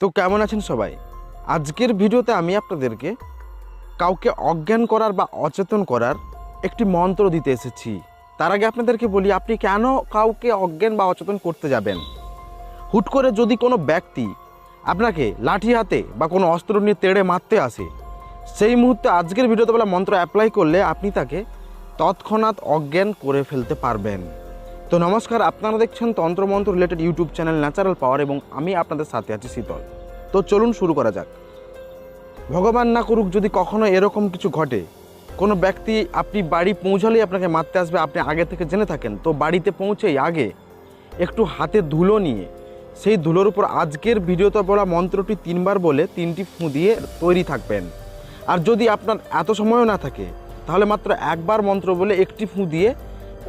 তো কেমন আছেন সবাই? আজকের ভিডিওতে আমি আপনাদেরকে কাউকে অজ্ঞান করার বা অচেতন করার একটি মন্ত্র দিতে এসেছি। তার আগে আপনাদেরকে বলি, আপনি কেন কাউকে অজ্ঞান বা অচেতন করতে যাবেন? হুট করে যদি কোনো ব্যক্তি আপনাকে লাঠি হাতে বা কোনো অস্ত্র নিয়ে তেড়ে মারতে আসে, সেই মুহূর্তে আজকের ভিডিওতে বলা মন্ত্র অ্যাপ্লাই করলে আপনি তাকে তৎক্ষণাৎ অজ্ঞান করে ফেলতে পারবেন। তো নমস্কার, আপনারা দেখছেন তন্ত্রমন্ত্র related YouTube channel natural power এবং আমি আপনাদের সাথে আছি শীতল। তো চলুন শুরু করা যাক। ভগবান না করুক যদি কখনো এরকম কিছু ঘটে, কোনো ব্যক্তি আপনি বাড়ি পৌঁছালেই আপনাকে মারতে আসবে, আপনি আগে থেকে জেনে থাকেন, তো বাড়িতে পৌঁছেই আগে একটু হাতে ধুলো নিয়ে, সেই ধুলোর উপর আজকের ভিডিওতে বলা মন্ত্রটি তিনবার বলে তিনটি ফুঁ দিয়ে তৈরি থাকবেন। আর যদি আপনার এত সময়ও না থাকে, তাহলে মাত্র একবার মন্ত্র বলে একটি ফুঁ দিয়ে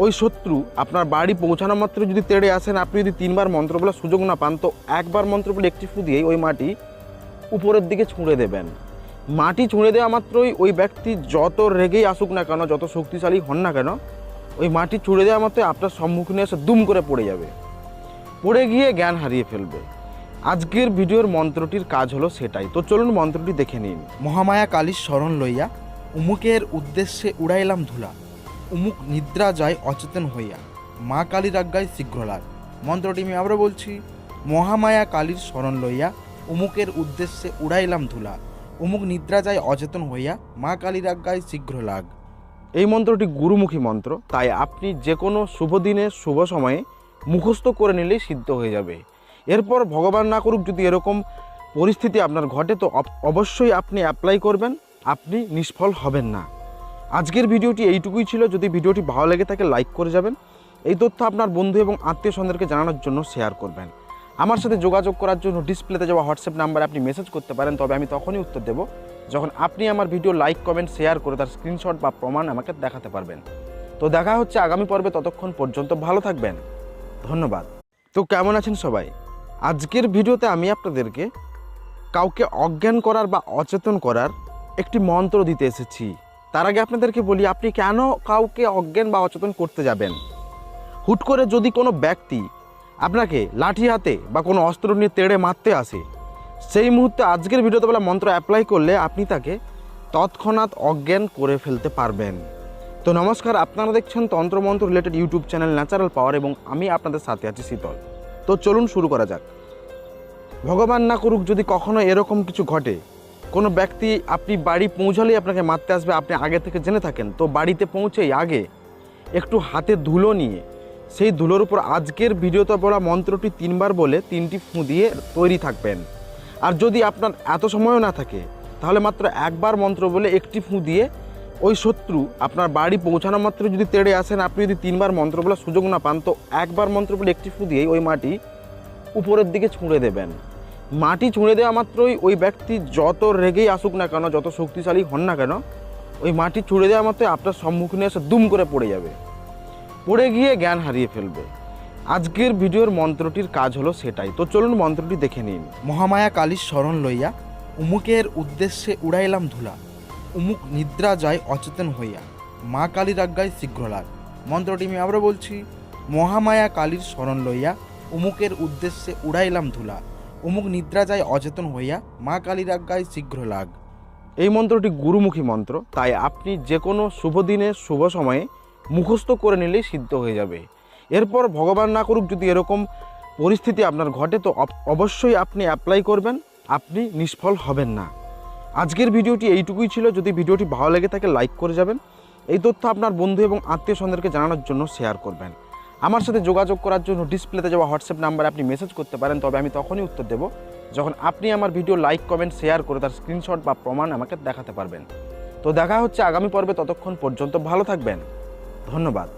ওই শত্রু আপনার বাড়ি পৌঁছানো মাত্র যদি তেড়ে আসেন, আপনি যদি তিনবার মন্ত্র বলার সুযোগ না পান, তো একবার মন্ত্র বলে একটি ফুঁ দিয়েই ওই মাটি উপরের দিকে ছুঁড়ে দেবেন। মাটি ছুঁড়ে দেওয়া মাত্রই ওই ব্যক্তি যত রেগেই আসুক না কেন, যত শক্তিশালী হন না কেন, ওই মাটি ছুঁড়ে দেওয়া মাত্রই আপনার সম্মুখীনে এসে দুম করে পড়ে যাবে। পড়ে গিয়ে জ্ঞান হারিয়ে ফেলবে। আজকের ভিডিওর মন্ত্রটির কাজ হলো সেটাই। তো চলুন মন্ত্রটি দেখে নিন। মহামায়া কালীর স্মরণ লইয়া উমুকের উদ্দেশ্যে উড়াইলাম ধুলা। উমুক নিদ্রা যায় অচেতন হইয়া। মা কালীর আজ্ঞায় শীঘ্র লাগ মন্ত্রটি আমি আবারও বলছি, মহামায়া কালীর স্মরণ লইয়া উমুকের উদ্দেশ্যে উড়াইলাম ধুলা। উমুক নিদ্রা যায় অচেতন হইয়া মা কালীর আজ্ঞায় শীঘ্র লাগ এই মন্ত্রটি গুরুমুখী মন্ত্র, তাই আপনি যে কোনো শুভ দিনে শুভ সময়ে মুখস্থ করে নিলেই সিদ্ধ হয়ে যাবে। এরপর ভগবান না করুক যদি এরকম পরিস্থিতি আপনার ঘটে, তো অবশ্যই আপনি অ্যাপ্লাই করবেন। আপনি নিষ্ফল হবেন না। আজকের ভিডিওটি এইটুকুই ছিল। যদি ভিডিওটি ভালো লেগে থাকে লাইক করে যাবেন। এই তথ্য আপনার বন্ধু এবং আত্মীয় স্বজনকে জানানোর জন্য শেয়ার করবেন। আমার সাথে যোগাযোগ করার জন্য ডিসপ্লেতে যাওয়া হোয়াটসঅ্যাপ নাম্বারে আপনি মেসেজ করতে পারেন, তবে আমি তখনই উত্তর দেবো। যখন আপনি আমার ভিডিও লাইক কমেন্ট শেয়ার করে তার স্ক্রিনশট বা প্রমাণ আমাকে দেখাতে পারবেন। তো দেখা হচ্ছে আগামী পর্বে, ততক্ষণ পর্যন্ত ভালো থাকবেন। ধন্যবাদ। তো কেমন আছেন সবাই? আজকের ভিডিওতে আমি আপনাদেরকে কাউকে অজ্ঞান করার বা অচেতন করার একটি মন্ত্র দিতে এসেছি। তার আগে আপনাদেরকে বলি, আপনি কেন কাউকে অজ্ঞান বা অচেতন করতে যাবেন? হুট করে যদি কোনো ব্যক্তি আপনাকে লাঠি হাতে বা কোনো অস্ত্র নিয়ে তেড়ে মারতে আসে, সেই মুহূর্তে আজকের ভিডিওতে বলা মন্ত্র অ্যাপ্লাই করলে আপনি তাকে তৎক্ষণাৎ অজ্ঞান করে ফেলতে পারবেন। তো নমস্কার, আপনারা দেখছেন তন্ত্রমন্ত্র related YouTube channel natural power এবং আমি আপনাদের সাথে আছি শীতল। তো চলুন শুরু করা যাক। ভগবান না করুক যদি কখনো এরকম কিছু ঘটে কোনো ব্যক্তি আপনি বাড়ি পৌঁছালেই আপনাকে মারতে আসবে, আপনি আগে থেকে জেনে থাকেন। তো বাড়িতে পৌঁছেই আগে একটু হাতে ধুলো নিয়ে, সেই ধুলোর উপর আজকের ভিডিওতে বলা মন্ত্রটি তিনবার বলে তিনটি ফুঁ দিয়ে তৈরি থাকবেন। আর যদি আপনার এত সময়ও না থাকে, তাহলে মাত্র একবার মন্ত্র বলে একটি ফুঁ দিয়ে ওই শত্রু আপনার বাড়ি পৌঁছানো মাত্র যদি তেড়ে আসেন, আপনি যদি তিনবার মন্ত্র বলার সুযোগ না পান, তো একবার মন্ত্র বলে একটি ফুঁ দিয়েই ওই মাটি উপরের দিকে ছুঁড়ে দেবেন। মাটি ছুঁড়ে দেওয়া মাত্রই ওই ব্যক্তি যত রেগেই আসুক না কেন, যত শক্তিশালী হন না কেন, ওই মাটি ছুঁড়ে দেওয়া মাত্রই আপনার সম্মুখীনে এসে দুম করে পড়ে যাবে। পড়ে গিয়ে জ্ঞান হারিয়ে ফেলবে। আজকের ভিডিওর মন্ত্রটির কাজ হলো সেটাই। তো চলুন মন্ত্রটি দেখে নিন। মহামায়া কালীর শরণ লইয়া উমুকের উদ্দেশ্যে উড়াইলাম ধুলা। উমুক নিদ্রা যায় অচেতন হইয়া। মা কালীর আজ্ঞায় শীঘ্র লাগ মন্ত্রটি আমি আবারও বলছি, মহামায়া কালীর শরণ লইয়া উমুকের উদ্দেশ্যে উড়াইলাম ধুলা। উমুক নিদ্রা যায় অচেতন হইয়া মা কালীর আজ্ঞায় শীঘ্র লাগ। এই মন্ত্রটি গুরুমুখী মন্ত্র, তাই আপনি যে কোনো শুভ দিনে শুভ সময়ে মুখস্থ করে নিলেই সিদ্ধ হয়ে যাবে। এরপর ভগবান না করুক যদি এরকম পরিস্থিতি আপনার ঘটে, তো অবশ্যই আপনি অ্যাপ্লাই করবেন, আপনি নিষ্ফল হবেন না। আজকের ভিডিওটি এইটুকুই ছিল। যদি ভিডিওটি ভালো লেগে থাকে লাইক করে যাবেন। এই তথ্য আপনার বন্ধু এবং আত্মীয় স্বজনকে জানানোর জন্য শেয়ার করবেন। আমার সাথে যোগাযোগ করার জন্য ডিসপ্লেতে যাওয়া হোয়াটসঅ্যাপ নাম্বারে আপনি মেসেজ করতে পারেন, তবে আমি তখনই উত্তর দেব যখন আপনি আমার ভিডিও লাইক কমেন্ট শেয়ার করে তার স্ক্রিনশট বা প্রমাণ আমাকে দেখাতে পারবেন। তো দেখা হচ্ছে আগামী পর্বে, ততক্ষণ পর্যন্ত ভালো থাকবেন। ধন্যবাদ।